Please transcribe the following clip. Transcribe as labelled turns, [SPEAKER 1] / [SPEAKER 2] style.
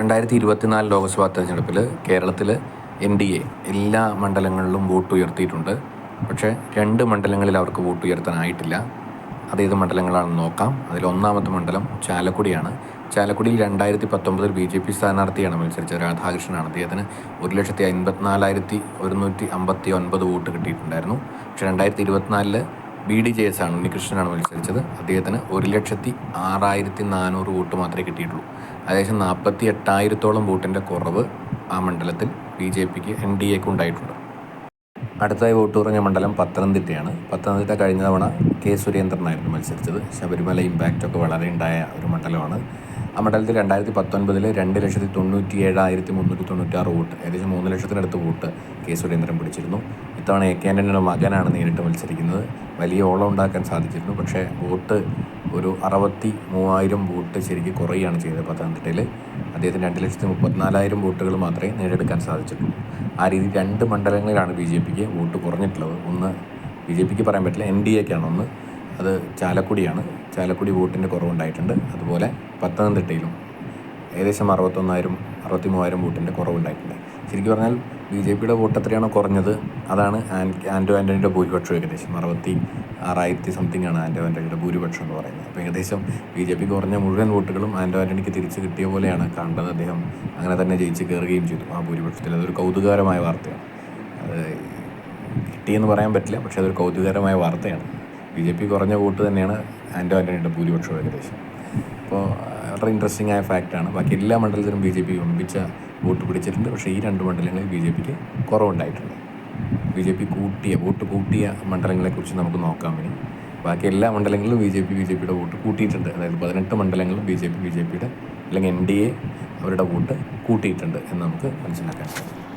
[SPEAKER 1] രണ്ടായിരത്തി ഇരുപത്തിനാല് ലോക്സഭാ തെരഞ്ഞെടുപ്പിൽ കേരളത്തിൽ എൻ ഡി എ എല്ലാ മണ്ഡലങ്ങളിലും വോട്ട് ഉയർത്തിയിട്ടുണ്ട്. പക്ഷേ രണ്ട് മണ്ഡലങ്ങളിൽ അവർക്ക് വോട്ട് ഉയർത്താനായിട്ടില്ല. അതേത് മണ്ഡലങ്ങളാണെന്ന് നോക്കാം. അതിൽ ഒന്നാമത്തെ മണ്ഡലം ചാലക്കുടിയാണ്. ചാലക്കുടിയിൽ രണ്ടായിരത്തി പത്തൊമ്പതിൽ ബി ജെ പി സ്ഥാനാർത്ഥിയാണ് മത്സരിച്ചത്. രാധാകൃഷ്ണനാണ് അദ്ദേഹത്തിന് ഒരു ലക്ഷത്തി അൻപത്തിനാലായിരത്തി ഒരുന്നൂറ്റി അമ്പത്തി ഒൻപത് വോട്ട് കിട്ടിയിട്ടുണ്ടായിരുന്നു. പക്ഷേ രണ്ടായിരത്തി ഇരുപത്തിനാലിൽ ബി ഡി ജെ എസ് ആണ് ഉണ്ണികൃഷ്ണനാണ് മത്സരിച്ചത്. അദ്ദേഹത്തിന് ഒരു ലക്ഷത്തി ആറായിരത്തി നാനൂറ് വോട്ട് മാത്രമേ കിട്ടിയിട്ടുള്ളൂ. ഏകദേശം നാൽപ്പത്തി എട്ടായിരത്തോളം വോട്ടിന്റെ കുറവ് ആ മണ്ഡലത്തിൽ ബി ജെ പിക്ക് എൻ ഡി എക്ക് ഉണ്ടായിട്ടുണ്ട്. അടുത്തായി വോട്ട് കുറഞ്ഞ മണ്ഡലം പത്തനംതിട്ടയാണ്. പത്തനംതിട്ട കഴിഞ്ഞ തവണ കെ സുരേന്ദ്രനായിരുന്നു മത്സരിച്ചത്. ശബരിമല ഇമ്പാക്റ്റ് ഒക്കെ വളരെ ഉണ്ടായ ഒരു മണ്ഡലമാണ്. ആ മണ്ഡലത്തിൽ രണ്ടായിരത്തി പത്തൊൻപതിൽ രണ്ട് ലക്ഷത്തി തൊണ്ണൂറ്റി ഏഴായിരത്തി മുന്നൂറ്റി തൊണ്ണൂറ്റാറ് വോട്ട് ഏകദേശം മൂന്ന് ലക്ഷത്തിനടുത്ത് വോട്ട് കെ സുരേന്ദ്രൻ പിടിച്ചിരുന്നു. ഇത്തവണ എ കെ ആന്റണിയുടെ മകനാണ് നേരിട്ട് മത്സരിക്കുന്നത്. വലിയ ഓളം ഉണ്ടാക്കാൻ സാധിച്ചിരുന്നു. പക്ഷേ വോട്ട് ഒരു അറുപത്തി മൂവായിരം വോട്ട് ശരിക്കും കുറയുകയാണ് ചെയ്തത് പത്തനംതിട്ടയിൽ അദ്ദേഹത്തിന് രണ്ട് ലക്ഷത്തി മുപ്പത്തിനാലായിരം വോട്ടുകൾ മാത്രമേ നേടിയെടുക്കാൻ സാധിച്ചിട്ടുള്ളൂ. ആ രീതി രണ്ട് മണ്ഡലങ്ങളിലാണ് ബി ജെ പിക്ക് വോട്ട് കുറഞ്ഞിട്ടുള്ളത്. ഒന്ന് ബി ജെ പിക്ക് പറയാൻ പറ്റില്ല എൻ ഡി എക്കാണ്. ഒന്ന് അത് ചാലക്കുടിയാണ്. ചാലക്കുടി വോട്ടിന്റെ കുറവുണ്ടായിട്ടുണ്ട്. അതുപോലെ പത്തനംതിട്ടയിലും ഏകദേശം അറുപത്തൊന്നായിരം അറുപത്തി മൂവായിരം വോട്ടിന്റെ കുറവുണ്ടായിട്ടുണ്ട്. ശരിക്കും പറഞ്ഞാൽ ബി ജെ പിയുടെ വോട്ട് എത്രയാണോ കുറഞ്ഞത് അതാണ് ആൻഡോ ആന്റണിയുടെ ഭൂരിപക്ഷം ഏകദേശം. അറുപത്തി ആറായിരത്തി സംതിങ് ആണ് ആന്റോ ആന്റണിയുടെ ഭൂരിപക്ഷം എന്ന് പറയുന്നത്. അപ്പോൾ ഏകദേശം ബി ജെ പി കുറഞ്ഞ മുഴുവൻ വോട്ടുകളും ആന്റോ ആന്റണിക്ക് തിരിച്ച് കിട്ടിയ പോലെയാണ് കണ്ടത് അദ്ദേഹം. അങ്ങനെ തന്നെ ജയിച്ച് കയറുകയും ചെയ്തു ആ ഭൂരിപക്ഷത്തിൽ. അതൊരു കൗതുകകരമായ വാർത്തയാണ്. അത് കിട്ടിയെന്ന് പറയാൻ പറ്റില്ല പക്ഷേ അതൊരു കൗതുകകരമായ വാർത്തയാണ്. ബി ജെ പി കുറഞ്ഞ വോട്ട് തന്നെയാണ് ആന്റോ ആന്റണിയുടെ ഭൂരിപക്ഷം ഏകദേശം. അപ്പോൾ വളരെ ഇൻട്രസ്റ്റിംഗ് ആയ ഫാക്റ്റാണ് ബാക്കി എല്ലാ മണ്ഡലത്തിലും ബി ജെ പി ഒമ്പിച്ച വോട്ട് പിടിച്ചിട്ടുണ്ട്. പക്ഷേ ഈ രണ്ട് മണ്ഡലങ്ങളിൽ ബി ജെ പിക്ക് കുറവുണ്ടായിട്ടുണ്ട്. ബി ജെ പി കൂട്ടിയ വോട്ട് കൂട്ടിയ മണ്ഡലങ്ങളെക്കുറിച്ച് നമുക്ക് നോക്കാം ഇനി. ബാക്കി എല്ലാ മണ്ഡലങ്ങളിലും B J P B J പിയുടെ വോട്ട് കൂട്ടിയിട്ടുണ്ട്. അതായത് പതിനെട്ട് മണ്ഡലങ്ങളിലും B J P B J പിയുടെ അല്ലെങ്കിൽ എൻ ഡി എ അവരുടെ വോട്ട് കൂട്ടിയിട്ടുണ്ട് എന്ന് നമുക്ക് മനസ്സിലാക്കാൻ സാധിക്കും.